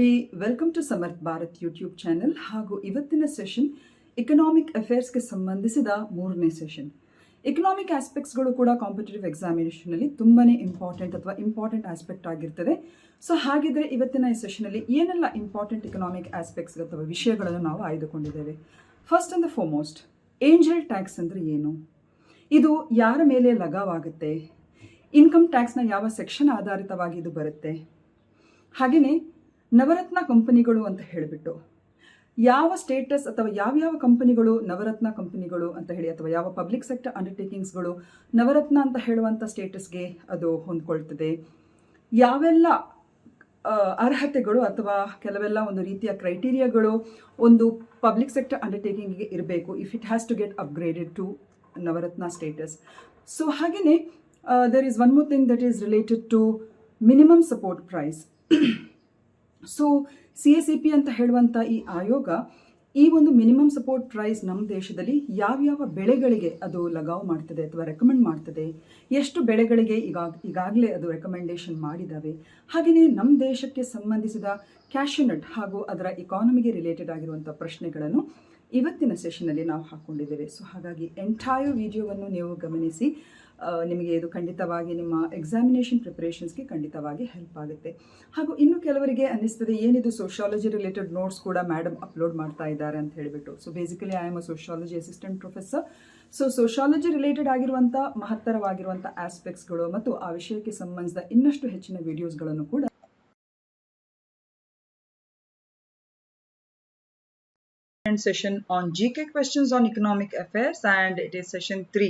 Everybody welcome to Samarth Bharat YouTube channel ಹಾಗೂ ಇವತ್ತಿನ session economic ಅಫೇರ್ಸ್ಗೆ ಸಂಬಂಧಿಸಿದ ಮೂರನೇ ಸೆಷನ್ ಎಕನಾಮಿಕ್ ಆಸ್ಪೆಕ್ಟ್ಸ್ಗಳು ಕೂಡ ಕಾಂಪಿಟೇಟಿವ್ ಎಕ್ಸಾಮಿನೇಷನಲ್ಲಿ ತುಂಬಾ ಇಂಪಾರ್ಟೆಂಟ್ ಅಥವಾ ಇಂಪಾರ್ಟೆಂಟ್ ಆಸ್ಪೆಕ್ಟ್ ಆಗಿರ್ತದೆ. ಸೊ ಹಾಗಿದ್ರೆ ಇವತ್ತಿನ ಈ ಸೆಷನಲ್ಲಿ ಏನೆಲ್ಲ ಇಂಪಾರ್ಟೆಂಟ್ ಎಕನಾಮಿಕ್ ಆಸ್ಪೆಕ್ಟ್ಸ್ ಅಥವಾ ವಿಷಯಗಳನ್ನು ನಾವು ಆಯ್ದುಕೊಂಡಿದ್ದೇವೆ. First and the foremost angel tax ಅಂದರೆ ಏನು? ಇದು ಯಾರ ಮೇಲೆ ಲಗಾವಾಗುತ್ತೆ? ಇನ್ಕಮ್ ಟ್ಯಾಕ್ಸ್ನ ಯಾವ ಸೆಕ್ಷನ್ ಆಧಾರಿತವಾಗಿ ಇದು ಬರುತ್ತೆ? ಹಾಗೆಯೇ ನವರತ್ನ ಕಂಪನಿಗಳು ಅಂತ ಹೇಳಿಬಿಟ್ಟು ಯಾವ ಸ್ಟೇಟಸ್ ಅಥವಾ ಯಾವ್ಯಾವ ಕಂಪನಿಗಳು ನವರತ್ನ ಕಂಪನಿಗಳು ಅಂತ ಹೇಳಿ ಅಥವಾ ಯಾವ ಪಬ್ಲಿಕ್ ಸೆಕ್ಟರ್ ಅಂಡರ್ಟೇಕಿಂಗ್ಸ್ಗಳು ನವರತ್ನ ಅಂತ ಹೇಳುವಂಥ ಸ್ಟೇಟಸ್ಗೆ ಅದು ಹೊಂದ್ಕೊಳ್ತದೆ. ಯಾವೆಲ್ಲ ಅರ್ಹತೆಗಳು ಅಥವಾ ಕೆಲವೆಲ್ಲ ಒಂದು ರೀತಿಯ ಕ್ರೈಟೀರಿಯಾಗಳು ಒಂದು ಪಬ್ಲಿಕ್ ಸೆಕ್ಟರ್ ಅಂಡರ್ಟೇಕಿಂಗ್ಗೆ ಇರಬೇಕು if it has to get upgraded to Navratna status so ಹಾಗೆಯೇ there is one more thing that is related to minimum support price so C S C P ಅಂತ ಹೇಳುವಂಥ ಈ ಆಯೋಗ ಈ ಒಂದು ಮಿನಿಮಮ್ ಸಪೋರ್ಟ್ ಪ್ರೈಸ್ ನಮ್ಮ ದೇಶದಲ್ಲಿ ಯಾವ್ಯಾವ ಬೆಳೆಗಳಿಗೆ ಅದು ಲಗಾವ್ ಮಾಡ್ತದೆ ಅಥವಾ ರೆಕಮೆಂಡ್ ಮಾಡ್ತದೆ, ಎಷ್ಟು ಬೆಳೆಗಳಿಗೆ ಈಗ ಈಗಾಗಲೇ ಅದು ರೆಕಮೆಂಡೇಷನ್ ಮಾಡಿದ್ದಾವೆ ಹಾಗೆಯೇ ನಮ್ಮ ದೇಶಕ್ಕೆ ಸಂಬಂಧಿಸಿದ ಕ್ಯಾಶ್ಯೂನಟ್ ಹಾಗೂ ಅದರ ಇಕಾನಮಿಗೆ ರಿಲೇಟೆಡ್ ಆಗಿರುವಂಥ ಪ್ರಶ್ನೆಗಳನ್ನು ಇವತ್ತಿನ ಸೆಷನಲ್ಲಿ ನಾವು ಹಾಕ್ಕೊಂಡಿದ್ದೇವೆ ಸೊ ಹಾಗಾಗಿ ಎಂಟೈರ್ ವಿಡಿಯೋವನ್ನು ನೀವು ಗಮನಿಸಿ. ನಿಮಗೆ ಇದು ಖಂಡಿತವಾಗಿ ನಿಮ್ಮ ಎಕ್ಸಾಮಿನೇಷನ್ ಪ್ರಿಪ್ರೇಷನ್ಸ್ಗೆ ಖಂಡಿತವಾಗಿ ಹೆಲ್ಪ್ ಆಗುತ್ತೆ. ಹಾಗೂ ಇನ್ನು ಕೆಲವರಿಗೆ ಅನ್ನಿಸ್ತದೆ, ಏನಿದು ಸೋಷಿಯಾಲಜಿ ರಿಲೇಟೆಡ್ ನೋಟ್ಸ್ ಕೂಡ ಮೇಡಮ್ ಅಪ್ಲೋಡ್ ಮಾಡ್ತಾ ಇದ್ದಾರೆ ಅಂತ ಹೇಳಿಬಿಟ್ಟು. So basically I am a sociology assistant professor so sociology related ಆಗಿರುವಂಥ ಮಹತ್ತರವಾಗಿರುವಂಥ ಆಸ್ಪೆಕ್ಟ್ಸ್ಗಳು ಮತ್ತು ಆ ವಿಷಯಕ್ಕೆ ಸಂಬಂಧಿಸಿದ ಇನ್ನಷ್ಟು ಹೆಚ್ಚಿನ ವಿಡಿಯೋಸ್ಗಳನ್ನು ಕೂಡ session on G K questions on economic affairs and it is session three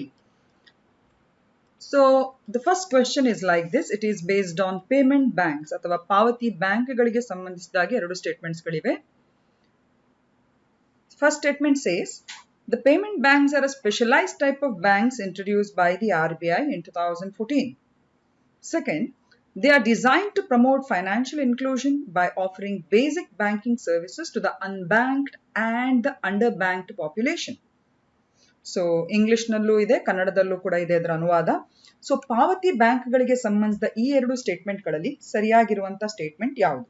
So the first question is like this. It is based on payment banks ಅಥವಾ ಪಾವತಿ ಬ್ಯಾಂಕ್ಗಳಿಗೆ ಸಂಬಂಧಿಸಿದಾಗಿ statements ಸ್ಟೇಟ್ಮೆಂಟ್ಸ್ಗಳಿವೆ First statement says, the payment banks are a specialized type of banks introduced by the RBI in 2014. Second, they are designed to promote financial inclusion by offering basic banking services to the unbanked and the underbanked population. So ಇಂಗ್ಲಿಷ್ನಲ್ಲೂ ಇದೆ, ಕನ್ನಡದಲ್ಲೂ ಕೂಡ ಇದೆ ಅದರ ಅನುವಾದ. So ಪಾವತಿ ಬ್ಯಾಂಕ್ಗಳಿಗೆ ಸಂಬಂಧಿಸಿದ ಈ ಎರಡು ಸ್ಟೇಟ್ಮೆಂಟ್ಗಳಲ್ಲಿ ಸರಿಯಾಗಿರುವಂತಹ ಸ್ಟೇಟ್ಮೆಂಟ್ ಯಾವುದು?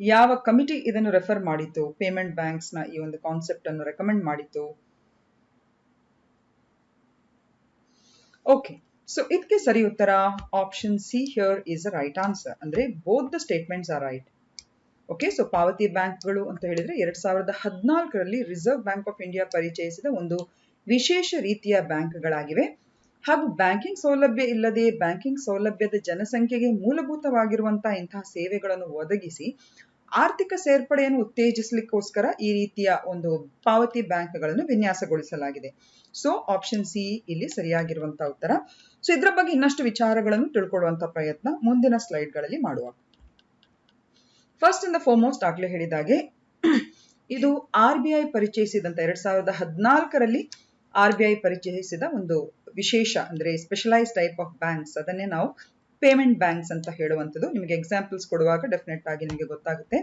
ಯಾವ ಕಮಿಟಿ ಇದನ್ನು ರೆಫರ್ ಮಾಡಿತ್ತು ಪೇಮೆಂಟ್ ಬ್ಯಾಂಕ್ಸ್ನ ಈ ಒಂದು ಕಾನ್ಸೆಪ್ಟ್ ಅನ್ನು ರೆಕಮೆಂಡ್ ಮಾಡಿತ್ತು ಓಕೆ. ಸೊ ಇದಕ್ಕೆ ಸರಿ ಉತ್ತರ option C here is a right answer ಅಂದ್ರೆ both the statements are right okay so ಪಾವತಿ ಬ್ಯಾಂಕ್ಗಳು ಅಂತ ಹೇಳಿದ್ರೆ ಎರಡ್ ಸಾವಿರದ ಹದಿನಾಲ್ಕರಲ್ಲಿ ರಿಸರ್ವ್ ಬ್ಯಾಂಕ್ ಆಫ್ ಇಂಡಿಯಾ ಪರಿಚಯಿಸಿದ ಒಂದು ವಿಶೇಷ ರೀತಿಯ ಬ್ಯಾಂಕ್ಗಳಾಗಿವೆ ಹಾಗೂ ಬ್ಯಾಂಕಿಂಗ್ ಸೌಲಭ್ಯ ಇಲ್ಲದೆ ಬ್ಯಾಂಕಿಂಗ್ ಸೌಲಭ್ಯದ ಜನಸಂಖ್ಯೆಗೆ ಮೂಲಭೂತವಾಗಿರುವಂತಹ ಇಂತಹ ಸೇವೆಗಳನ್ನು ಒದಗಿಸಿ ಆರ್ಥಿಕ ಸೇರ್ಪಡೆಯನ್ನು ಉತ್ತೇಜಿಸಲಿಕ್ಕೋಸ್ಕರ ಈ ರೀತಿಯ ಒಂದು ಪಾವತಿ ಬ್ಯಾಂಕ್ಗಳನ್ನು ವಿನ್ಯಾಸಗೊಳಿಸಲಾಗಿದೆ ಸೊ ಆಪ್ಷನ್ ಸಿ ಇಲ್ಲಿ ಸರಿಯಾಗಿರುವಂತಹ ಉತ್ತರ ಸೊ ಇದ್ರ ಬಗ್ಗೆ ಇನ್ನಷ್ಟು ವಿಚಾರಗಳನ್ನು ತಿಳ್ಕೊಳ್ಳುವಂತ ಪ್ರಯತ್ನ ಮುಂದಿನ ಸ್ಲೈಡ್ಗಳಲ್ಲಿ ಮಾಡುವ. ಫಸ್ಟ್ ಇನ್ ದ ಫೋರ್ಮೋಸ್ಟ್ ಆಗ್ಲೇ ಹೇಳಿದಾಗೆ ಇದು ಆರ್ ಬಿ ಐ ಪರಿಚಯಿಸಿದಂತ ಎರಡ್ ಸಾವಿರದ ಹದಿನಾಲ್ಕರಲ್ಲಿ ಆರ್ ಬಿ ಐ ಪರಿಚಯಿಸಿದ ಒಂದು ವಿಶೇಷ ಅಂದ್ರೆ ಸ್ಪೆಷಲೈಸ್ ಟೈಪ್ ಆಫ್ ಬ್ಯಾಂಕ್ಸ್ ಅದನ್ನೇ ನಾವು ಪೇಮೆಂಟ್ ಬ್ಯಾಂಕ್ಸ್ ಅಂತ ಹೇಳುವಂಥದ್ದು. ನಿಮಗೆ ಎಕ್ಸಾಂಪಲ್ಸ್ ಕೊಡುವಾಗ ಡೆಫಿನೆಟ್ ಆಗಿ ನಿಮಗೆ ಗೊತ್ತಾಗುತ್ತೆ.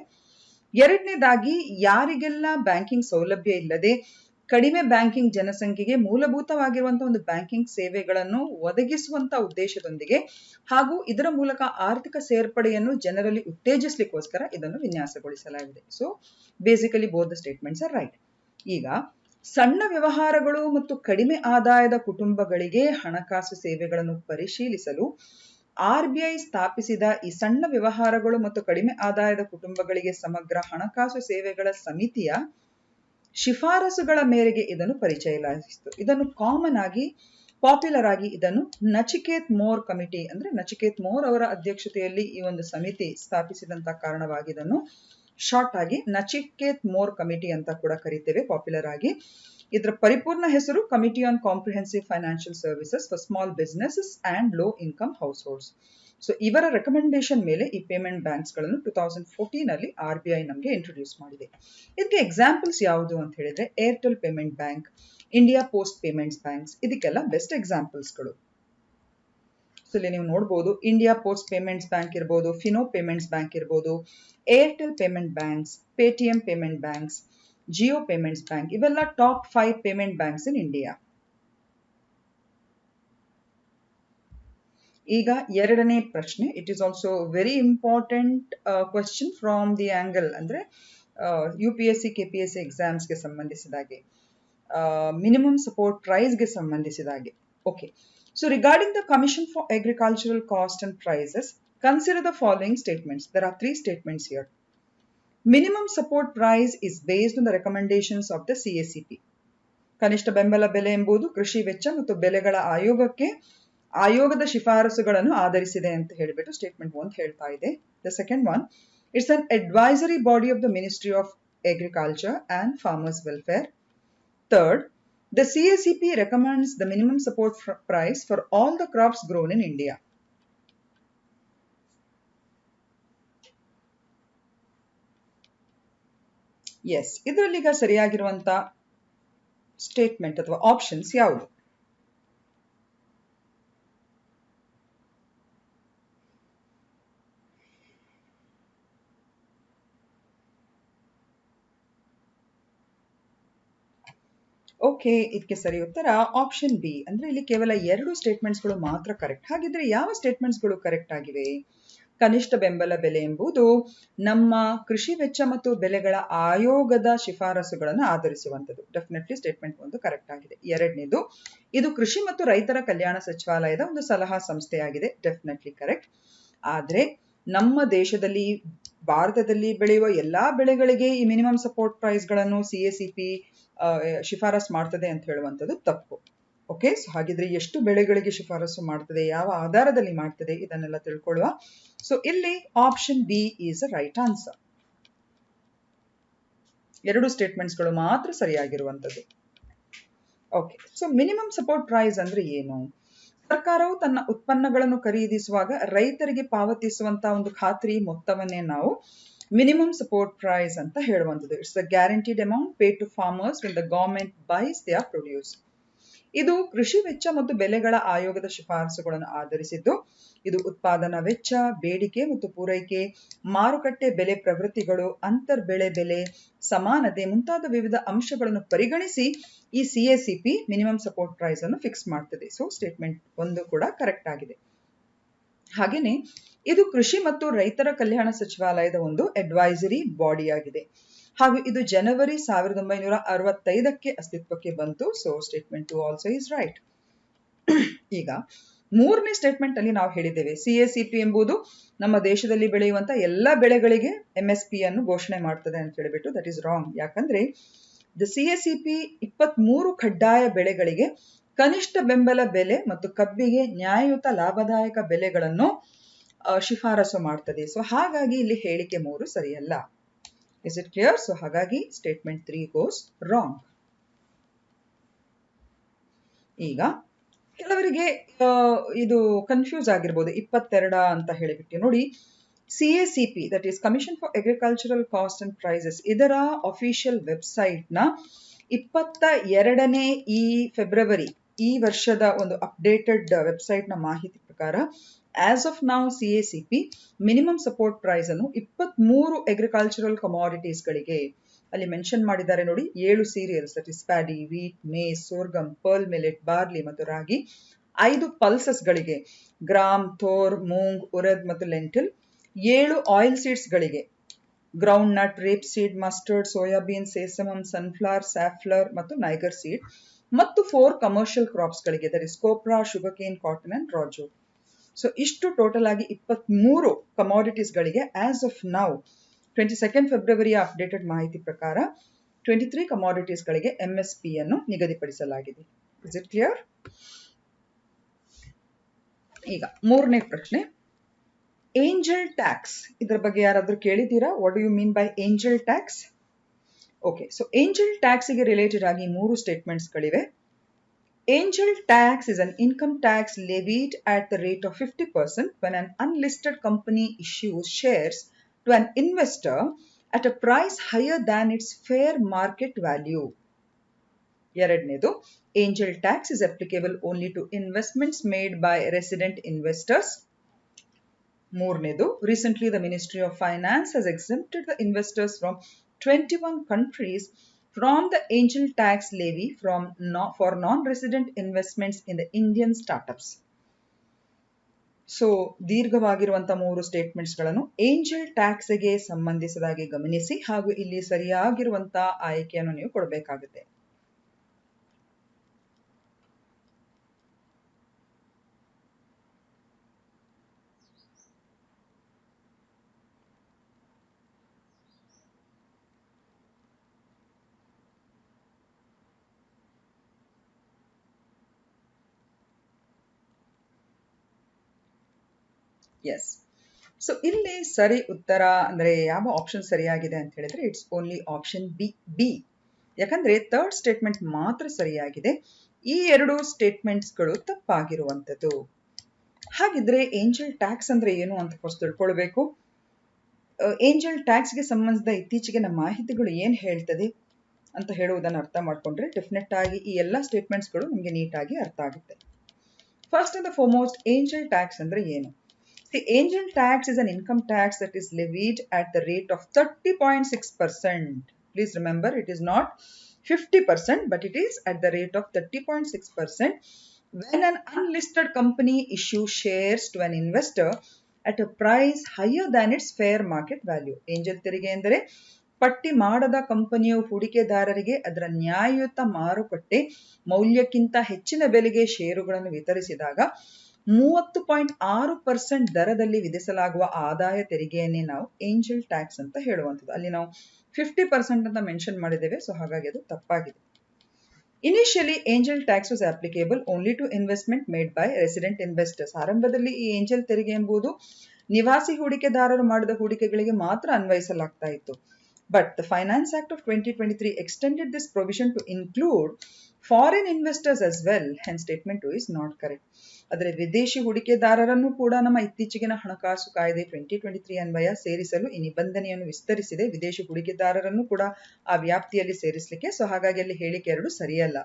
ಎರಡನೇದಾಗಿ, ಯಾರಿಗೆಲ್ಲ ಬ್ಯಾಂಕಿಂಗ್ ಸೌಲಭ್ಯ ಇಲ್ಲದೆ ಕಡಿಮೆ ಬ್ಯಾಂಕಿಂಗ್ ಜನಸಂಖ್ಯೆಗೆ ಮೂಲಭೂತವಾಗಿರುವಂತಹ ಒಂದು ಬ್ಯಾಂಕಿಂಗ್ ಸೇವೆಗಳನ್ನು ಒದಗಿಸುವಂತ ಉದ್ದೇಶದೊಂದಿಗೆ ಹಾಗೂ ಇದರ ಮೂಲಕ ಆರ್ಥಿಕ ಸೇರ್ಪಡೆಯನ್ನು ಜನರಲ್ಲಿ ಉತ್ತೇಜಿಸಲಿಕ್ಕೋಸ್ಕರ ಇದನ್ನು ವಿನ್ಯಾಸಗೊಳಿಸಲಾಗಿದೆ. So basically both the statements are right ಈಗ, ಸಣ್ಣ ವ್ಯವಹಾರಗಳು ಮತ್ತು ಕಡಿಮೆ ಆದಾಯದ ಕುಟುಂಬಗಳಿಗೆ ಹಣಕಾಸು ಸೇವೆಗಳನ್ನು ಪರಿಶೀಲಿಸಲು ಆರ್ ಬಿ ಸ್ಥಾಪಿಸಿದ ಈ ಸಣ್ಣ ವ್ಯವಹಾರಗಳು ಮತ್ತು ಕಡಿಮೆ ಆದಾಯದ ಕುಟುಂಬಗಳಿಗೆ ಸಮಗ್ರ ಹಣಕಾಸು ಸೇವೆಗಳ ಸಮಿತಿಯ ಶಿಫಾರಸುಗಳ ಮೇರೆಗೆ ಇದನ್ನು ಪರಿಚಯಿಸಲಾಯಿತು ಇದನ್ನು ಕಾಮನ್ ಆಗಿ ಪಾಪ್ಯುಲರ್ ಆಗಿ ಇದನ್ನು ನಚಿಕೇತ್ ಮೋರ್ ಕಮಿಟಿ ಅಂದ್ರೆ ನಚಿಕೇತ್ ಮೋರ್ ಅವರ ಅಧ್ಯಕ್ಷತೆಯಲ್ಲಿ ಈ ಒಂದು ಸಮಿತಿ ಸ್ಥಾಪಿಸಿದಂತಹ ಕಾರಣವಾಗಿ ಇದನ್ನು ಶಾರ್ಟ್ ಆಗಿ ನಚಿಕೇತ್ ಮೋರ್ ಕಮಿಟಿ ಅಂತ ಕೂಡ ಕರೀತೇವೆ ಪಾಪ್ಯುಲರ್ ಆಗಿ. ಇದರ ಪರಿಪೂರ್ಣ ಹೆಸರು committee on comprehensive financial services for small businesses and low income households so ಇವರ ರೆಕಮೆಂಡೇಶನ್ ಮೇಲೆ ಈ ಪೇಮೆಂಟ್ ಬ್ಯಾಂಕ್ಸ್ಗಳನ್ನು ಟೂ ತೌಸಂಡ್ ಫೋರ್ಟೀನ್ ಅಲ್ಲಿ ಆರ್ ಬಿ ಐ ನಮಗೆ ಇಂಟ್ರೊಡ್ಯೂಸ್ ಮಾಡಿದೆ. ಇದಕ್ಕೆ ಎಕ್ಸಾಂಪಲ್ಸ್ ಯಾವುದು ಅಂತ ಹೇಳಿದ್ರೆ Airtel payment bank India Post payments banks ಇದಕ್ಕೆಲ್ಲ ಬೆಸ್ಟ್ ಎಕ್ಸಾಂಪಲ್ಸ್ಗಳು ಸೊ ಇಲ್ಲಿ ನೀವು ನೋಡ್ಬೋದು ಇಂಡಿಯಾ ಪೋಸ್ಟ್ ಪೇಮೆಂಟ್ಸ್ ಬ್ಯಾಂಕ್ ಇರ್ಬೋದು ಫಿನೋ ಪೇಮೆಂಟ್ಸ್ ಬ್ಯಾಂಕ್ ಇರ್ಬೋದು Airtel payment banks Paytm payment banks Jio payments bank ಇವೆಲ್ಲ top five payment banks in India ಈಗ ಎರಡನೇ ಪ್ರಶ್ನೆ. It is also very important question from the angle ಅಂದ್ರೆ U P S C K P S C ಎಕ್ಸಾಮ್ಸ್ಗೆ ಸಂಬಂಧಿಸಿದ ಹಾಗೆ. Minimum support ಪ್ರೈಸ್ಗೆ ಸಂಬಂಧಿಸಿದ ಹಾಗೆ. Okay so regarding the commission for agricultural cost and prices consider the following statements there are three statements here minimum support price is based on the recommendations of the C S C P ಕನಿಷ್ಠ ಬೆಂಬಲ ಬೆಲೆ ಎಂಬುದು ಕೃಷಿ ವೆಚ್ಚ ಮತ್ತು ಬೆಲೆಗಳ ಆಯೋಗಕ್ಕೆ ಆಯೋಗದ ಶಿಫಾರಸುಗಳನ್ನು ಆಧರಿಸಿದೆ ಅಂತ ಹೇಳಿಬಿಟ್ಟು ಸ್ಟೇಟ್ಮೆಂಟ್ ಒಂದು ಹೇಳ್ತಾ ಇದೆ. The second one it's an advisory body of the ministry of agriculture and farmers welfare third the CACP recommends the minimum support price for all the crops grown in India S ಇದರಲ್ಲೀಗ ಸರಿಯಾಗಿರುವಂತ statement ಅಥವಾ options ಯಾವುದು? Okay ಇದಕ್ಕೆ ಸರಿ ಉತ್ತರ. Option B ಅಂದ್ರೆ ಇಲ್ಲಿ ಕೇವಲ ಎರಡು ಸ್ಟೇಟ್ಮೆಂಟ್ಸ್ಗಳು ಮಾತ್ರ ಕರೆಕ್ಟ್ ಹಾಗಿದ್ರೆ ಯಾವ ಸ್ಟೇಟ್ಮೆಂಟ್ಸ್ಗಳು ಕರೆಕ್ಟ್ ಆಗಿವೆ? ಕನಿಷ್ಠ ಬೆಂಬಲ ಬೆಲೆ ಎಂಬುದು ನಮ್ಮ ಕೃಷಿ ವೆಚ್ಚ ಮತ್ತು ಬೆಲೆಗಳ ಆಯೋಗದ ಶಿಫಾರಸುಗಳನ್ನು ಆಧರಿಸುವಂತದ್ದು ಡೆಫಿನೆಟ್ಲಿ ಸ್ಟೇಟ್ಮೆಂಟ್ ಒಂದು ಕರೆಕ್ಟ್ ಆಗಿದೆ. ಎರಡನೇದು, ಇದು ಕೃಷಿ ಮತ್ತು ರೈತರ ಕಲ್ಯಾಣ ಸಚಿವಾಲಯದ ಒಂದು ಸಲಹಾ ಸಂಸ್ಥೆಯಾಗಿದೆ. ಡೆಫಿನೆಟ್ಲಿ ಕರೆಕ್ಟ್ ಆದ್ರೆ ನಮ್ಮ ದೇಶದಲ್ಲಿ, ಭಾರತದಲ್ಲಿ ಬೆಳೆಯುವ ಎಲ್ಲಾ ಬೆಳೆಗಳಿಗೆ ಈ ಮಿನಿಮಮ್ ಸಪೋರ್ಟ್ ಪ್ರೈಸ್ಗಳನ್ನು ಸಿ ಎ ಸಿ ಪಿ ಶಿಫಾರಸ್ ಮಾಡ್ತದೆ ಅಂತ ಹೇಳುವಂಥದ್ದು ತಪ್ಪು. ಓಕೆ ಸೊ ಹಾಗಿದ್ರೆ ಎಷ್ಟು ಬೆಳೆಗಳಿಗೆ ಶಿಫಾರಸು ಮಾಡ್ತದೆ, ಯಾವ ಆಧಾರದಲ್ಲಿ ಮಾಡ್ತದೆ, ಇದನ್ನೆಲ್ಲ ತಿಳ್ಕೊಳ್ಳುವ. ಸೊ ಇಲ್ಲಿ option B is a right answer ಎರಡು ಸ್ಟೇಟ್ಮೆಂಟ್ಸ್ಗಳು ಮಾತ್ರ ಸರಿಯಾಗಿರುವಂಥದ್ದು. Okay so minimum support price ಅಂದ್ರೆ ಏನು? ಸರ್ಕಾರವು ತನ್ನ ಉತ್ಪನ್ನಗಳನ್ನು ಖರೀದಿಸುವಾಗ ರೈತರಿಗೆ ಪಾವತಿಸುವಂತಹ ಒಂದು ಖಾತ್ರಿ ಮೊತ್ತವನ್ನೇ ನಾವು ಮಿನಿಮಮ್ ಸಪೋರ್ಟ್ ಪ್ರೈಸ್ ಅಂತ ಹೇಳುವಂಥದ್ದು. It's the guaranteed amount pay to farmers when the government buys their produce ಇದು ಕೃಷಿ ವೆಚ್ಚ ಮತ್ತು ಬೆಲೆಗಳ ಆಯೋಗದ ಶಿಫಾರಸುಗಳನ್ನು ಆಧರಿಸಿದ್ದು, ಇದು ಉತ್ಪಾದನಾ ವೆಚ್ಚ, ಬೇಡಿಕೆ ಮತ್ತು ಪೂರೈಕೆ, ಮಾರುಕಟ್ಟೆ ಬೆಲೆ ಪ್ರವೃತ್ತಿಗಳು, ಅಂತರ್ ಬೆಳೆ ಬೆಲೆ, ಸಮಾನತೆ ಮುಂತಾದ ವಿವಿಧ ಅಂಶಗಳನ್ನು ಪರಿಗಣಿಸಿ ಈ ಸಿಎಸಿಪಿ ಮಿನಿಮಮ್ ಸಪೋರ್ಟ್ ಪ್ರೈಸ್ ಅನ್ನು ಫಿಕ್ಸ್ ಮಾಡ್ತದೆ. ಸೊ ಸ್ಟೇಟ್ಮೆಂಟ್ ಒಂದು ಕೂಡ ಕರೆಕ್ಟ್ ಆಗಿದೆ. ಹಾಗೇನೆ ಇದು ಕೃಷಿ ಮತ್ತು ರೈತರ ಕಲ್ಯಾಣ ಸಚಿವಾಲಯದ ಒಂದು ಅಡ್ವೈಸರಿ ಬಾಡಿ ಆಗಿದೆ. ಹಾಗೂ ಇದು ಜನವರಿ ಸಾವಿರದ ಒಂಬೈನೂರ ಅರವತ್ತೈದಕ್ಕೆ ಅಸ್ತಿತ್ವಕ್ಕೆ ಬಂತು. So statement two also is right ಈಗ, ಮೂರನೇ ಸ್ಟೇಟ್ಮೆಂಟ್ ಅಲ್ಲಿ ನಾವು ಹೇಳಿದ್ದೇವೆ ಸಿ ಎ ಸಿ ಪಿ ಎಂಬುದು ನಮ್ಮ ದೇಶದಲ್ಲಿ ಬೆಳೆಯುವಂತ ಎಲ್ಲ ಬೆಳೆಗಳಿಗೆ ಎಂ ಎಸ್ ಪಿ ಅನ್ನು ಘೋಷಣೆ ಮಾಡ್ತದೆ ಅಂತ ಹೇಳಿಬಿಟ್ಟು ದಟ್ ಇಸ್ ರಾಂಗ್ ಯಾಕಂದ್ರೆ the C A C P ಇಪ್ಪತ್ತ್ ಮೂರು ಕಡ್ಡಾಯ ಬೆಳೆಗಳಿಗೆ ಕನಿಷ್ಠ ಬೆಂಬಲ ಬೆಲೆ ಮತ್ತು ಕಬ್ಬಿಗೆ ನ್ಯಾಯಯುತ ಲಾಭದಾಯಕ ಬೆಲೆಗಳನ್ನು ಶಿಫಾರಸು ಮಾಡ್ತದೆ. ಸೊ ಹಾಗಾಗಿ ಇಲ್ಲಿ ಹೇಳಿಕೆ ಮೂರು ಸರಿಯಲ್ಲ. ಇಸ್ ಇಟ್ ಕ್ಲಿಯರ್ ಸೊ ಹಾಗಾಗಿ ಸ್ಟೇಟ್ಮೆಂಟ್ ತ್ರೀ ಗೋಸ್ ರಾಂಗ್ ಈಗ ಕೆಲವರಿಗೆ ಇದು ಕನ್ಫ್ಯೂಸ್ ಆಗಿರ್ಬೋದು. ಇಪ್ಪತ್ತೆರಡ ಅಂತ ಹೇಳಿಬಿಟ್ಟು. ನೋಡಿ C A C P that is commission for agricultural cost and prices ಇದರ ಅಫಿಷಿಯಲ್ ವೆಬ್ಸೈಟ್ನ ಇಪ್ಪತ್ತ ಎರಡನೇ ಈ ಫೆಬ್ರವರಿ ಈ ವರ್ಷದ ಒಂದು ಅಪ್ಡೇಟೆಡ್ ವೆಬ್ಸೈಟ್ನ ಮಾಹಿತಿ ಪ್ರಕಾರ ಆಸ್ ಆಫ್ ನಾವು C A C P minimum support price ಅನ್ನು ಇಪ್ಪತ್ಮೂರು ಅಗ್ರಿಕಲ್ಚರಲ್ ಕಮಾಡಿಟೀಸ್ಗಳಿಗೆ ಅಲ್ಲಿ ಮೆನ್ಷನ್ ಮಾಡಿದ್ದಾರೆ ನೋಡಿ. ಏಳು cereals that is paddy wheat maize sorghum pearl millet barley ಮತ್ತು ರಾಗಿ, ಐದು ಪಲ್ಸಸ್ಗಳಿಗೆ ಗ್ರಾಮ್ ಥೋರ್ ಮೂಂಗ್ ಉರದ್ ಮತ್ತು ಲೆಂಟಿಲ್ ಏಳು oil ಸೀಡ್ಸ್ಗಳಿಗೆ groundnut rapeseed mustard soyabean sesamum sunflower safflower ಮತ್ತು ನೈಗರ್ ಸೀಡ್ ಮತ್ತು four commercial ಕ್ರಾಪ್ಸ್ಗಳಿಗೆ there is copra sugarcane cotton and raw jute so ಇಷ್ಟು total ಆಗಿ ಇಪ್ಪತ್ತ್ ಮೂರು ಕಮಾಡಿಟೀಸ್ಗಳಿಗೆ as of now twenty second ಫೆಬ್ರವರಿಯ updated ಮಾಹಿತಿ ಪ್ರಕಾರ ಟ್ವೆಂಟಿ ತ್ರೀ ಕಮಾಡಿಟೀಸ್ಗಳಿಗೆ ಎಂ ಎಸ್ ಪಿ ಅನ್ನು ನಿಗದಿಪಡಿಸಲಾಗಿದೆ. ಇಸ್ ಇಟ್ ಕ್ಲಿಯರ್ ಈಗ ಮೂರನೇ ಪ್ರಶ್ನೆ. ಏಂಜಲ್ ಟ್ಯಾಕ್ಸ್ ಇದರ ಬಗ್ಗೆ ಯಾರಾದರೂ ಕೇಳಿದ್ದೀರಾ? What you mean by angel tax okay so angel ಟ್ಯಾಕ್ಸ್ಗೆ related ಆಗಿ ಮೂರು ಸ್ಟೇಟ್ಮೆಂಟ್ಸ್ಗಳಿವೆ Angel tax is an income tax levied at the rate of 50% when an unlisted company issues shares to an investor at a price higher than its fair market value. ಎರಡನೇದು angel tax is applicable only to investments made by resident investors ಮೂರನೇದು recently the ministry of finance has exempted the investors from twenty one countries from the angel tax levy from no, for non-resident investments in the Indian startups. ಸೊ ದೀರ್ಘವಾಗಿರುವಂತ ಮೂರು ಸ್ಟೇಟ್ಮೆಂಟ್ಸ್ಗಳನ್ನು angel ಟ್ಯಾಕ್ಸ್ಗೆ ಸಂಬಂಧಿಸಿದಾಗೆ ಗಮನಿಸಿ ಹಾಗೂ ಇಲ್ಲಿ ಸರಿಯಾಗಿರುವಂತ ಆಯ್ಕೆಯನ್ನು ನೀವು ಕೊಡಬೇಕಾಗುತ್ತೆ ಎಸ್ ಸೊ ಇಲ್ಲಿ ಸರಿ ಉತ್ತರ ಅಂದ್ರೆ ಯಾವ ಆಪ್ಷನ್ ಸರಿಯಾಗಿದೆ ಅಂತ ಹೇಳಿದ್ರೆ it's only option B B ಯಾಕಂದ್ರೆ ಥರ್ಡ್ ಸ್ಟೇಟ್ಮೆಂಟ್ ಮಾತ್ರ ಸರಿಯಾಗಿದೆ. ಈ ಎರಡು ಸ್ಟೇಟ್ಮೆಂಟ್ಸ್ಗಳು ತಪ್ಪಾಗಿರುವಂಥದ್ದು. ಹಾಗಿದ್ರೆ ಏಂಜಲ್ ಟ್ಯಾಕ್ಸ್ ಅಂದ್ರೆ ಏನು ಅಂತ ಫಸ್ಟ್ ತಿಳ್ಕೊಳ್ಬೇಕು. ಏಂಜಲ್ ಟ್ಯಾಕ್ಸ್ಗೆ ಸಂಬಂಧಿಸಿದ ಇತ್ತೀಚೆಗಿನ ಮಾಹಿತಿಗಳು ಏನು ಹೇಳ್ತದೆ ಅಂತ ಹೇಳುವುದನ್ನು ಅರ್ಥ ಮಾಡ್ಕೊಂಡ್ರೆ ಡೆಫಿನೆಟ್ ಆಗಿ ಈ ಎಲ್ಲ ಸ್ಟೇಟ್ಮೆಂಟ್ಸ್ಗಳು ನಿಮಗೆ ನೀಟಾಗಿ ಅರ್ಥ ಆಗುತ್ತೆ. First and the foremost angel tax ಅಂದ್ರೆ ಏನು? The angel tax is an income tax that is levied at the rate of 30.6%. Please remember, it is not 50%, but it is at the rate of 30.6% when an unlisted company issues shares to an investor at a price higher than its fair market value. Angel ತೆರಿಗೆ ಎಂದರೆ ಪಟ್ಟಿ ಮಾಡದ ಕಂಪನಿಯು ಹೂಡಿಕೆದಾರರಿಗೆ ಅದರ ನ್ಯಾಯಯುತ ಮಾರುಕಟ್ಟೆ ಮೌಲ್ಯಕ್ಕಿಂತ ಹೆಚ್ಚಿನ ಬೆಲೆಗೆ ಷೇರುಗಳನ್ನು ವಿತರಿಸಿದಾಗ ಮೂವತ್ತು ಪಾಯಿಂಟ್ ಆರು ಪರ್ಸೆಂಟ್ ದರದಲ್ಲಿ ವಿಧಿಸಲಾಗುವ ಆದಾಯ ತೆರಿಗೆಯನ್ನೇ ನಾವು ಏಂಜಲ್ ಟ್ಯಾಕ್ಸ್ ಅಂತ ಹೇಳುವಂಥದ್ದು. ಅಲ್ಲಿ ನಾವು ಫಿಫ್ಟಿ ಪರ್ಸೆಂಟ್ ಅಂತ ಮೆನ್ಷನ್ ಮಾಡಿದ್ದೇವೆ, ಸೊ ಹಾಗಾಗಿ ಅದು ತಪ್ಪಾಗಿದೆ. Initially angel tax was applicable only to investment made by resident investors ಆರಂಭದಲ್ಲಿ ಈ ಏಂಜಲ್ ತೆರಿಗೆ ಎಂಬುದು ನಿವಾಸಿ ಹೂಡಿಕೆದಾರರು ಮಾಡಿದ ಹೂಡಿಕೆಗಳಿಗೆ ಮಾತ್ರ ಅನ್ವಯಿಸಲಾಗ್ತಾ ಇತ್ತು. But the finance act of twenty twenty three extended this provision to include foreign investors as well and statement two is not correct ಆದರೆ ವಿದೇಶಿ ಹೂಡಿಕೆದಾರರನ್ನು ಕೂಡ ನಮ್ಮ ಇತ್ತೀಚೆಗಿನ ಹಣಕಾಸು ಕಾಯ್ದೆ ಟ್ವೆಂಟಿ ಟ್ವೆಂಟಿ ತ್ರೀ ಅನ್ವಯ ಸೇರಿಸಲು ಈ ನಿಬಂಧನೆಯನ್ನು ವಿಸ್ತರಿಸಿದೆ. ವಿದೇಶಿ ಹೂಡಿಕೆದಾರರನ್ನು ಕೂಡ ಆ ವ್ಯಾಪ್ತಿಯಲ್ಲಿ ಸೇರಿಸಲಿಕ್ಕೆ ಸೊ ಹಾಗಾಗಿ ಅಲ್ಲಿ ಹೇಳಿಕೆ ಎರಡು ಸರಿಯಲ್ಲ.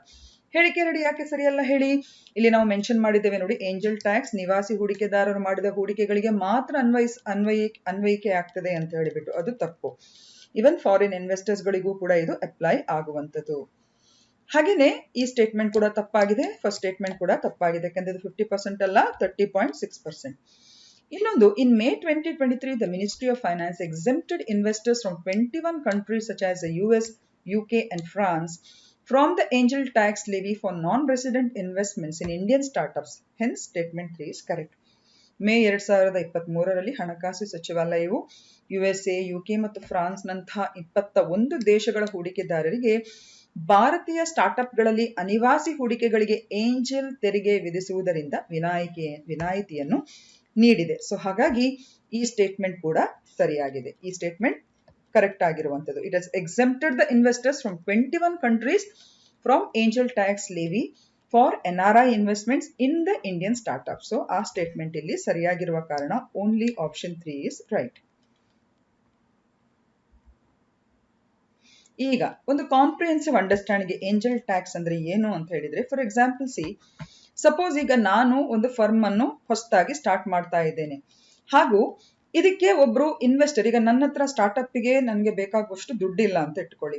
ಹೇಳಿಕೆ ಎರಡು ಯಾಕೆ ಸರಿಯಲ್ಲ ಹೇಳಿ? ಇಲ್ಲಿ ನಾವು ಮೆನ್ಷನ್ ಮಾಡಿದ್ದೇವೆ ನೋಡಿ ಏಂಜಲ್ ಟ್ಯಾಕ್ಸ್ ನಿವಾಸಿ ಹೂಡಿಕೆದಾರರು ಮಾಡಿದ ಹೂಡಿಕೆಗಳಿಗೆ ಮಾತ್ರ ಅನ್ವಯಿಸ್, ಅನ್ವಯ, ಅನ್ವಯಿಕೆ ಆಗ್ತದೆ ಅಂತ ಹೇಳಿಬಿಟ್ಟು ಅದು ತಪ್ಪು. ಇವನ್ ಫಾರಿನ್ ಇನ್ವೆಸ್ಟರ್ಸ್ಗಳಿಗೂ ಕೂಡ ಇದು ಅಪ್ಲೈ ಆಗುವಂಥದ್ದು. ಹಾಗೇನೆ ಈ ಸ್ಟೇಟ್ಮೆಂಟ್ ಕೂಡ ತಪ್ಪಾಗಿದೆ. ಫಸ್ಟ್ ಸ್ಟೇಟ್ಮೆಂಟ್ ಕೂಡ ತಪ್ಪಾಗಿದೆ. ಯಾಕಂದ್ರೆ ಇದು ಫಿಫ್ಟಿ ಪರ್ಸೆಂಟ್ ಅಲ್ಲ ತರ್ಟಿ ಪಾಯಿಂಟ್ ಸಿಕ್ಸ್ ಪರ್ಸೆಂಟ್ ಇನ್ನೊಂದು in May twenty twenty three the ministry of finance exempted investors from twenty one countries such as U S U K and France from the angel tax levy for non resident investments in Indian startups hence statement three is correct May ಎರಡ್ ಸಾವಿರದ ಇಪ್ಪತ್ತ್ ಮೂರರಲ್ಲಿ ಹಣಕಾಸು ಸಚಿವಾಲಯವು USA UK ಮತ್ತು ಫ್ರಾನ್ಸ್ನಂತಹ ಇಪ್ಪತ್ತ ಒಂದು ದೇಶಗಳ ಹೂಡಿಕೆದಾರರಿಗೆ ಭಾರತೀಯ ಸ್ಟಾರ್ಟ್ಅಪ್ಗಳಲ್ಲಿ ಅನಿವಾಸಿ ಹೂಡಿಕೆಗಳಿಗೆ ಏಂಜಲ್ ತೆರಿಗೆ ವಿಧಿಸುವುದರಿಂದ ವಿನಾಯಿತಿ ವಿನಾಯಿತಿಯನ್ನು ನೀಡಿದೆ. ಸೊ ಹಾಗಾಗಿ ಈ ಸ್ಟೇಟ್ಮೆಂಟ್ ಕೂಡ ಸರಿಯಾಗಿದೆ. ಈ ಸ್ಟೇಟ್ಮೆಂಟ್ ಕರೆಕ್ಟ್ ಆಗಿರುವಂಥದ್ದು. It has exempted the investors from twenty one countries from angel tax levy for N R I investments in the Indian startup so ಆ ಸ್ಟೇಟ್ಮೆಂಟ್ ಇಲ್ಲಿ ಸರಿಯಾಗಿರುವ ಕಾರಣ only option three is right ಈಗ ಒಂದು comprehensive understanding angel tax ಅಂದ್ರೆ ಏನು ಅಂತ ಹೇಳಿದ್ರೆ ಫಾರ್ ಎಕ್ಸಾಂಪಲ್ ಸಿ ಸಪೋಸ್ ಈಗ ನಾನು ಒಂದು ಫರ್ಮ್ ಅನ್ನು ಹೊಸದಾಗಿ ಸ್ಟಾರ್ಟ್ ಮಾಡ್ತಾ ಇದ್ದೇನೆ. ಹಾಗೂ ಇದಕ್ಕೆ ಒಬ್ರು ಇನ್ವೆಸ್ಟರ್ ಈಗ ನನ್ನ ಹತ್ರ ಸ್ಟಾರ್ಟ್ಅಪ್ಗೆ ನನಗೆ ಬೇಕಾಗುವಷ್ಟು ದುಡ್ಡಿಲ್ಲ ಅಂತ ಇಟ್ಕೊಳ್ಳಿ.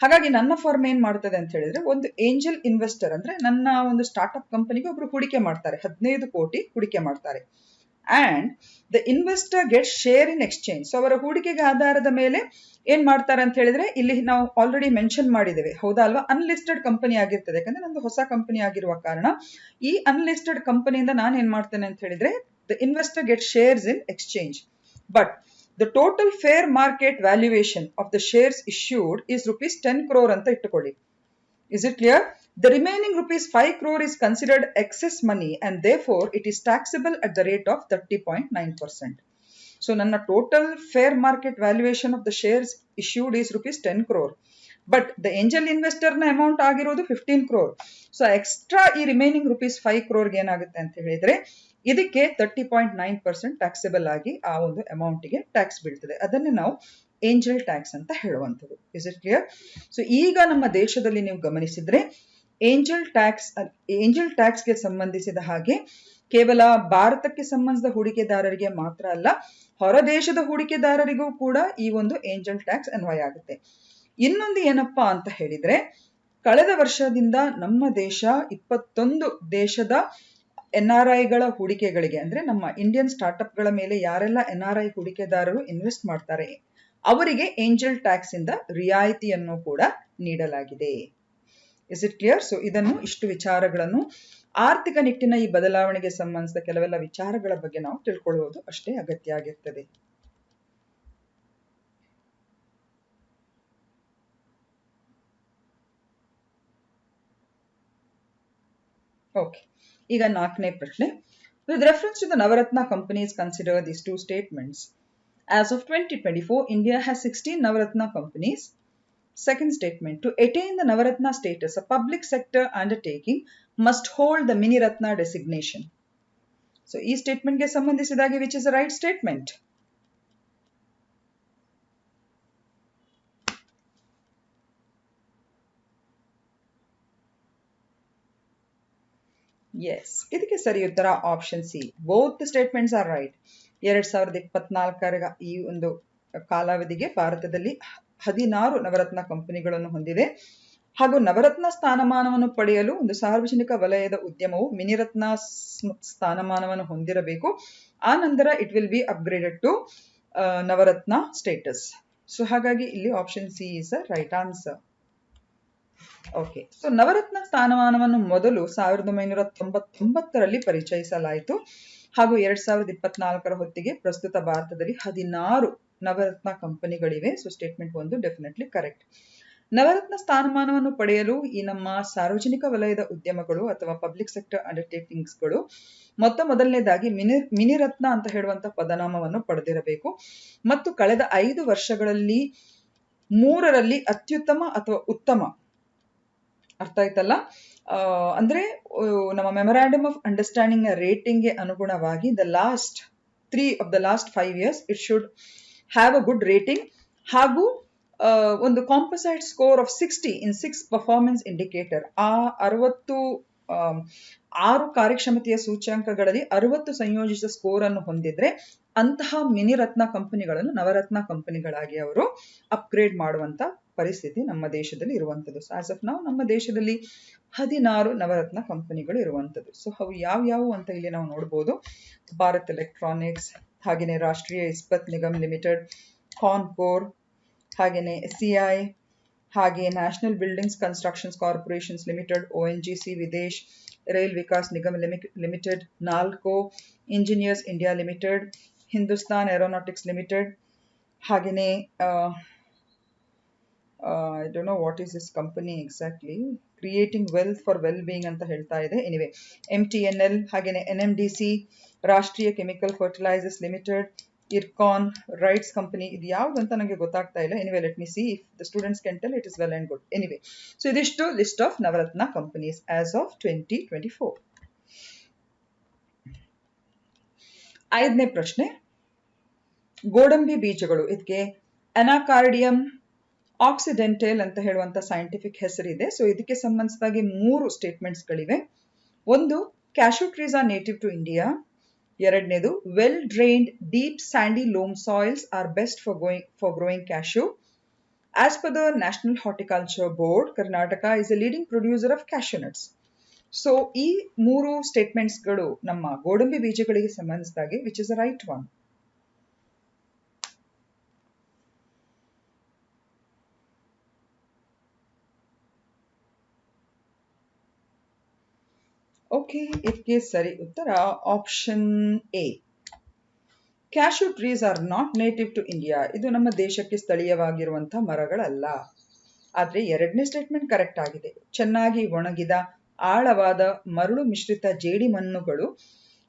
ಹಾಗಾಗಿ ನನ್ನ ಫರ್ಮ್ ಏನ್ ಮಾಡ್ತದೆ ಅಂತ ಹೇಳಿದ್ರೆ, ಒಂದು ಏಂಜಲ್ ಇನ್ವೆಸ್ಟರ್ ಅಂದ್ರೆ ನನ್ನ ಒಂದು ಸ್ಟಾರ್ಟ್ಅಪ್ ಕಂಪನಿಗೆ ಒಬ್ರು ಹೂಡಿಕೆ ಮಾಡ್ತಾರೆ, ಹದಿನೈದು ಕೋಟಿ ಹೂಡಿಕೆ ಮಾಡ್ತಾರೆ. And the investor get share in exchange so ಅವರ ಹೂಡಿಕೆಗೆ ಆಧಾರದ ಮೇಲೆ ಏನ್ ಮಾಡ್ತಾರೆ ಅಂತ ಹೇಳಿದ್ರೆ, ಇಲ್ಲಿ ನಾವು ಆಲ್ರೆಡಿ ಮೆನ್ಷನ್ ಮಾಡಿದ್ದೇವೆ. ಹೌದಾ ಅಲ್ವಾ? ಅನ್ಲಿಸ್ಟೆಡ್ ಕಂಪನಿ ಆಗಿರ್ತದೆ. ಯಾಕಂದ್ರೆ ನಂದು ಹೊಸ ಕಂಪನಿ ಆಗಿರುವ ಕಾರಣ. ಈ ಅನ್ಲಿಸ್ಟೆಡ್ ಕಂಪನಿಯಿಂದ ನಾನು ಏನ್ ಮಾಡ್ತೇನೆ ಅಂತ ಹೇಳಿದ್ರೆ the investor get shares in exchange but the total fair market valuation of the shares issued is rupees ten crore ಅಂತ ಇಟ್ಟುಕೊಳ್ಳಿ. Is it clear The remaining rupees 5 crore is considered excess money and therefore it is taxable at the rate of 30.9%. So, ನನ್ನ total fair market valuation of the shares issued is rupees 10 crore. But the angel ಇನ್ವೆಸ್ಟರ್ನ amount ಆಗಿರೋದು fifteen crore so extra ಈ remaining rupees five ಕ್ರೋರ್ಗೆ ಏನಾಗುತ್ತೆ ಅಂತ ಹೇಳಿದ್ರೆ ಇದಕ್ಕೆ thirty point nine percent taxable ಆಗಿ ಆ ಒಂದು ಅಮೌಂಟಿಗೆ ಟ್ಯಾಕ್ಸ್ ಬೀಳ್ತದೆ ಅದನ್ನೇ ನಾವು ಏಂಜಲ್ ಟ್ಯಾಕ್ಸ್ ಅಂತ ಹೇಳುವಂಥದ್ದು ಇಸ್ ಇಟ್ ಕ್ಲಿಯರ್ ಸೊ ಈಗ ನಮ್ಮ ದೇಶದಲ್ಲಿ ನೀವು ಗಮನಿಸಿದ್ರೆ ಏಂಜಲ್ ಟ್ಯಾಕ್ಸ್ ಏಂಜಲ್ ಟ್ಯಾಕ್ಸ್ಗೆ ಸಂಬಂಧಿಸಿದ ಹಾಗೆ ಕೇವಲ ಭಾರತಕ್ಕೆ ಸಂಬಂಧಿಸಿದ ಹೂಡಿಕೆದಾರರಿಗೆ ಮಾತ್ರ ಅಲ್ಲ, ಹೊರ ದೇಶದ ಹೂಡಿಕೆದಾರರಿಗೂ ಕೂಡ ಈ ಒಂದು ಏಂಜಲ್ ಟ್ಯಾಕ್ಸ್ ಅನ್ವಯ ಆಗುತ್ತೆ. ಇನ್ನೊಂದು ಏನಪ್ಪಾ ಅಂತ ಹೇಳಿದ್ರೆ, ಕಳೆದ ವರ್ಷದಿಂದ ನಮ್ಮ ದೇಶ ಇಪ್ಪತ್ತೊಂದು ದೇಶದ ಎನ್ ಆರ್ ಐಗಳ ಹೂಡಿಕೆಗಳಿಗೆ, ಅಂದ್ರೆ ನಮ್ಮ ಇಂಡಿಯನ್ ಸ್ಟಾರ್ಟ್ಅಪ್ಗಳ ಮೇಲೆ ಯಾರೆಲ್ಲ ಎನ್ ಆರ್ ಐ ಹೂಡಿಕೆದಾರರು ಇನ್ವೆಸ್ಟ್ ಮಾಡ್ತಾರೆ, ಅವರಿಗೆ ಏಂಜಲ್ ಟ್ಯಾಕ್ಸ್ ಇಂದ ರಿಯಾಯಿತಿಯನ್ನು ಕೂಡ ನೀಡಲಾಗಿದೆ. ಇಸ್ ಇಟ್ ಕ್ಲಿಯರ್ ಸೊ ಇದನ್ನು ಇಷ್ಟು ವಿಚಾರಗಳನ್ನು ಆರ್ಥಿಕ ನಿಟ್ಟಿನ ಈ ಬದಲಾವಣೆಗೆ ಸಂಬಂಧಿಸಿದ ಕೆಲವೆಲ್ಲ ವಿಚಾರಗಳ ಬಗ್ಗೆ ನಾವು ತಿಳ್ಕೊಳ್ಳುವುದು ಅಷ್ಟೇ ಅಗತ್ಯ ಆಗಿರ್ತದೆ ಓಕೆ ಈಗ ನಾಲ್ಕನೇ ಪ್ರಶ್ನೆ. With reference to the Navratna companies consider these two statements as of twenty twenty four India has sixteen Navratna companies Second statement, to attain the Navaratna status, a public sector undertaking must hold the Mini Ratna designation. So, ಈ ಸ್ಟೇಟ್ಮೆಂಟ್ಗೆ ಸಂಬಂಧಿಸಿದಾಗೆ which is right statement yes ಇದಕ್ಕೆ ಸರಿ ಉತ್ತರ option C both statements are right ಎರಡ್ ಸಾವಿರದ ಇಪ್ಪತ್ನಾಲ್ಕರ ಈ ಒಂದು ಕಾಲಾವಧಿಗೆ ಭಾರತದಲ್ಲಿ ಹದಿನಾರು ನವರತ್ನ ಕಂಪನಿಗಳನ್ನು ಹೊಂದಿದೆ. ಹಾಗೂ ನವರತ್ನ ಸ್ಥಾನಮಾನವನ್ನು ಪಡೆಯಲು ಒಂದು ಸಾರ್ವಜನಿಕ ವಲಯದ ಉದ್ಯಮವು ಮಿನಿರತ್ನ ಸ್ಥಾನಮಾನವನ್ನು ಹೊಂದಿರಬೇಕು. ಆ ನಂತರ it will be upgraded to Navratna status so ಹಾಗಾಗಿ ಇಲ್ಲಿ option C is a right answer okay so Navratna ಸ್ಥಾನಮಾನವನ್ನು ಮೊದಲು ಸಾವಿರದ ಒಂಬೈನೂರ ತೊಂಬತ್ತೊಂಬತ್ತರಲ್ಲಿ ಪರಿಚಯಿಸಲಾಯಿತು. ಹಾಗೂ ಎರಡ್ ಸಾವಿರದ ಇಪ್ಪತ್ನಾಲ್ಕರ ಹೊತ್ತಿಗೆ ಪ್ರಸ್ತುತ ಭಾರತದಲ್ಲಿ ಹದಿನಾರು ನವರತ್ನ ಕಂಪನಿಗಳಿವೆ. ಸೊ ಸ್ಟೇಟ್ಮೆಂಟ್ ಒಂದು ಡೆಫಿನೆಟ್ಲಿ ಕರೆಕ್ಟ್ ನವರತ್ನ ಸ್ಥಾನಮಾನವನ್ನು ಪಡೆಯಲು ಈ ನಮ್ಮ ಸಾರ್ವಜನಿಕ ವಲಯದ ಉದ್ಯಮಗಳು ಅಥವಾ ಪಬ್ಲಿಕ್ ಸೆಕ್ಟರ್ ಅಂಡರ್ಟೇಕಿಂಗ್ಸ್ಗಳು ಮೊತ್ತ ಮೊದಲನೇದಾಗಿ ಮಿನಿ, ಮಿನಿರತ್ನ ಅಂತ ಹೇಳುವಂತ ಪದನಾಮವನ್ನು ಪಡೆದಿರಬೇಕು. ಮತ್ತು ಕಳೆದ ಐದು ವರ್ಷಗಳಲ್ಲಿ ಮೂರರಲ್ಲಿ ಅತ್ಯುತ್ತಮ ಅಥವಾ ಉತ್ತಮ, ಅರ್ಥ ಆಯ್ತಲ್ಲ? ಅಂದ್ರೆ ನಮ್ಮ ಮೆಮೊರಾಂಡಮ್ ಆಫ್ ಅಂಡರ್ಸ್ಟ್ಯಾಂಡಿಂಗ್ ರೇಟಿಂಗ್ಗೆ ಅನುಗುಣವಾಗಿ the last three of the last five years it should have a good rating ಹಾಗೂ ಒಂದು composite score of sixty in six performance indicator ಆ ಅರವತ್ತು ಆರು ಕಾರ್ಯಕ್ಷಮತೆಯ ಸೂಚ್ಯಾಂಕಗಳಲ್ಲಿ ಅರವತ್ತು ಸಂಯೋಜಿತ ಸ್ಕೋರ್ ಅನ್ನು ಹೊಂದಿದ್ರೆ ಅಂತಹ ಮಿನಿ ರತ್ನ ಕಂಪನಿಗಳನ್ನು ನವರತ್ನ ಕಂಪನಿಗಳಾಗಿ ಅವರು ಅಪ್ಗ್ರೇಡ್ ಮಾಡುವಂತ ಪರಿಸ್ಥಿತಿ ನಮ್ಮ ದೇಶದಲ್ಲಿ ಇರುವಂಥದ್ದು ಆಸ್ ಆಫ್ ನಾವು ನಮ್ಮ ದೇಶದಲ್ಲಿ ಹದಿನಾರು ನವರತ್ನ ಕಂಪನಿಗಳು ಇರುವಂಥದ್ದು ಸೊ ಅವು ಯಾವ್ಯಾವು ಯಾವ ಅಂತ ಇಲ್ಲಿ ನಾವು ನೋಡ್ಬೋದು. ಭಾರತ್ ಎಲೆಕ್ಟ್ರಾನಿಕ್ಸ್ ಹಾಗೆಯೇ ರಾಷ್ಟ್ರೀಯ ಇಸ್ಪತ್ ನಿಗಮ್ ಲಿಮಿಟೆಡ್ ಕಾನ್ಕೋರ್ ಹಾಗೆಯೇ ಸಿ ಐ ಹಾಗೆ national buildings constructions corporations limited O N G C Videsh Rail Vikas Nigam limited Nalco engineers India limited Hindustan aeronautics limited ಹಾಗೆಯೇ I don't know what is this company exactly creating wealth for well being ಅಂತ ಹೇಳ್ತಾ ಇದೆ. Anyway M T N L ಹಾಗೆಯೇ N M D C Rashtriya chemical fertilizers limited, Ircon RITES company, ಇದು ಯಾವ್ದು ಅಂತ ನನಗೆ ಗೊತ್ತಾಗ್ತಾ ಇಲ್ಲ. Anyway let me see if the students can tell it is well and good anyway so ಇದಿಷ್ಟು list of Navratna companies as of twenty twenty four ಐದನೇ ಪ್ರಶ್ನೆ, ಗೋಡಂಬಿ ಬೀಜಗಳು, ಇದಕ್ಕೆ ಅನಾಕಾರ್ಡಿಯಂ ಆಕ್ಸಿಡೆಂಟಲ್ ಅಂತ ಹೇಳುವಂತ ಸೈಂಟಿಫಿಕ್ ಹೆಸರಿದೆ. ಸೊ ಇದಕ್ಕೆ ಸಂಬಂಧಿಸಿದಾಗಿ ಮೂರು ಸ್ಟೇಟ್ಮೆಂಟ್ಸ್ ಗಳಿವೆ. ಒಂದು cashew trees are native to India ಎರಡನೇದು well drained deep sandy loam soils are best for going for growing cashew as per the national horticulture board Karnataka is a leading producer of cashew nuts so ಈ ಮೂರು ಸ್ಟೇಟ್ಮೆಂಟ್ಸ್ಗಳು ನಮ್ಮ ಗೋಡಂಬಿ ಬೀಜಗಳಿಗೆ ಸಂಬಂಧಿಸಿದಾಗೆ which is a right one okay ಇದಕ್ಕೆ ಸರಿ ಉತ್ತರ option A cashew trees are not native to India ಇದು ನಮ್ಮ ದೇಶಕ್ಕೆ ಸ್ಥಳೀಯವಾಗಿರುವಂತಹ ಮರಗಳಲ್ಲ. ಆದರೆ ಎರಡನೇ ಸ್ಟೇಟ್ಮೆಂಟ್ ಕರೆಕ್ಟ್ ಆಗಿದೆ. ಚೆನ್ನಾಗಿ ಒಣಗಿದ, ಆಳವಾದ, ಮರಳು ಮಿಶ್ರಿತ ಜೇಡಿ ಮಣ್ಣುಗಳು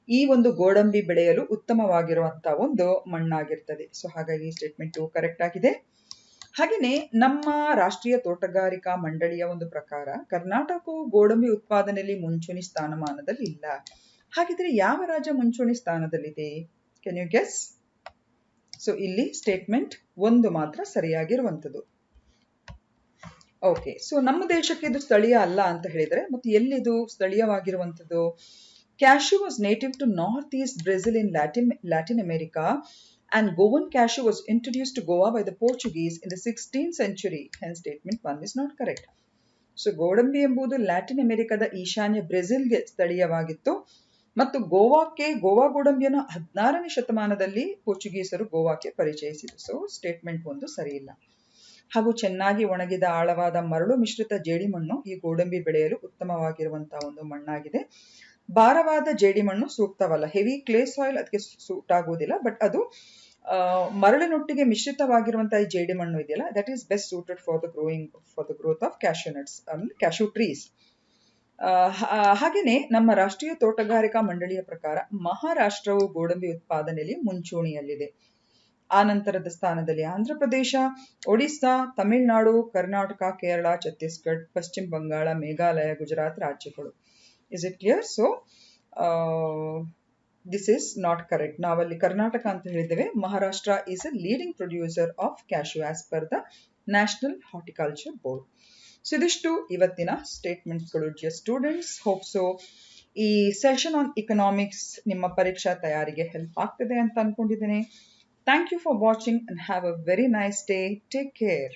ಈ ಒಂದು ಗೋಡಂಬಿ ಬೆಳೆಯಲು ಉತ್ತಮವಾಗಿರುವಂತಹ ಒಂದು ಮಣ್ಣಾಗಿರ್ತದೆ. ಸೊ ಹಾಗಾಗಿ ಸ್ಟೇಟ್ಮೆಂಟ್ ಕರೆಕ್ಟ್ ಆಗಿದೆ. ಹಾಗೆಯೇ ನಮ್ಮ ರಾಷ್ಟ್ರೀಯ ತೋಟಗಾರಿಕಾ ಮಂಡಳಿಯ ಒಂದು ಪ್ರಕಾರ ಕರ್ನಾಟಕವು ಗೋಡಂಬಿ ಉತ್ಪಾದನೆಯಲ್ಲಿ ಮುಂಚೂಣಿ ಸ್ಥಾನಮಾನದಲ್ಲಿ ಇಲ್ಲ. ಹಾಗಿದ್ರೆ ಯಾವ ರಾಜ್ಯ ಮುಂಚೂಣಿ ಸ್ಥಾನದಲ್ಲಿದೆ? ಕ್ಯಾನ್ ಯು ಗೆಸ್ ಸೊ ಇಲ್ಲಿ ಸ್ಟೇಟ್ಮೆಂಟ್ ಒಂದು ಮಾತ್ರ ಸರಿಯಾಗಿರುವಂಥದ್ದು. ಓಕೆ ಸೊ ನಮ್ಮ ದೇಶಕ್ಕೆ ಇದು ಸ್ಥಳೀಯ ಅಲ್ಲ ಅಂತ ಹೇಳಿದ್ರೆ, ಮತ್ತು ಎಲ್ಲಿದು ಸ್ಥಳೀಯವಾಗಿರುವಂಥದ್ದು? Cashew was native to north east Brazil in Latin Latin America and Goan cashew was introduced to Goa by the Portuguese in the 16th century. Hence, statement 1 is not correct. So ಗೋಡಂಬಿ ಎಂಬುದು Latin ಅಮೆರಿಕದ ಈಶಾನ್ಯ ಬ್ರೆಜಿಲ್ಗೆ ಸ್ಥಳೀಯವಾಗಿತ್ತು ಮತ್ತು ಗೋವಾಕ್ಕೆ ಗೋವಾ ಗೋಡಂಬಿಯನ್ನು ಹದಿನಾರನೇ ಶತಮಾನದಲ್ಲಿ ಪೋರ್ಚುಗೀಸರು ಗೋವಾಕ್ಕೆ ಪರಿಚಯಿಸಿದರು ಸೊ ಸ್ಟೇಟ್ಮೆಂಟ್ ಒಂದು ಸರಿಯಿಲ್ಲ ಹಾಗೂ ಚೆನ್ನಾಗಿ ಒಣಗಿದ ಆಳವಾದ ಮರಳು ಮಿಶ್ರಿತ ಜೇಡಿಮಣ್ಣು ಈ ಗೋಡಂಬಿ ಬೆಳೆಯಲು ಉತ್ತಮವಾಗಿರುವಂತಹ ಒಂದು ಮಣ್ಣಾಗಿದೆ ಭಾರವಾದ ಜೇಡಿಮಣ್ಣು ಸೂಕ್ತವಲ್ಲ. ಹೆವಿ ಕ್ಲೇ ಸಾಯಿಲ್ ಅದಕ್ಕೆ ಸೂಟ್ ಆಗುವುದಿಲ್ಲ ಬಟ್ ಅದು ಮರಳಿನೊಟ್ಟಿಗೆ ಮಿಶ್ರಿತವಾಗಿರುವಂತಹ ಈ ಜೇಡಿಮಣ್ಣು ಇದೆಯಲ್ಲ that is best suited for the growing for the growth of cashew nuts ಅಂದ್ರೆ ಕ್ಯಾಶ್ಯೂ ಟ್ರೀಸ್ ಹಾಗೆಯೇ ನಮ್ಮ ರಾಷ್ಟ್ರೀಯ ತೋಟಗಾರಿಕಾ ಮಂಡಳಿಯ ಪ್ರಕಾರ ಮಹಾರಾಷ್ಟ್ರವು ಗೋಡಂಬಿ ಉತ್ಪಾದನೆಯಲ್ಲಿ ಮುಂಚೂಣಿಯಲ್ಲಿದೆ. ಆ ನಂತರದ ಸ್ಥಾನದಲ್ಲಿ ಆಂಧ್ರ ಪ್ರದೇಶ ಒಡಿಸ್ಸಾ, ತಮಿಳುನಾಡು, ಕರ್ನಾಟಕ, ಕೇರಳ, ಛತ್ತೀಸ್ಗಢ, ಪಶ್ಚಿಮ ಬಂಗಾಳ, ಮೇಘಾಲಯ, ಗುಜರಾತ್ ರಾಜ್ಯಗಳು. Is it clear so this is not correct ನಾವಲ್ಲಿ ಕರ್ನಾಟಕ ಅಂತ ಹೇಳಿದ್ದೇವೆ. Maharashtra is a leading producer of cashew as per the national horticulture board so ಇದಿಷ್ಟು ಇವತ್ತಿನ ಸ್ಟೇಟ್ಮೆಂಟ್ಸ್ಗಳು ಡಿಯರ್ ಸ್ಟೂಡೆಂಟ್ಸ್ ಹೋಪ್ ಸೊ ಈ ಸೆಷನ್ ಆನ್ ಇಕನಾಮಿಕ್ಸ್ ನಿಮ್ಮ ಪರೀಕ್ಷಾ ತಯಾರಿಗೆ ಹೆಲ್ಪ್ ಆಗ್ತದೆ ಅಂತ ಅನ್ಕೊಂಡಿದ್ದೇನೆ. Thank you for watching and have a very nice day take care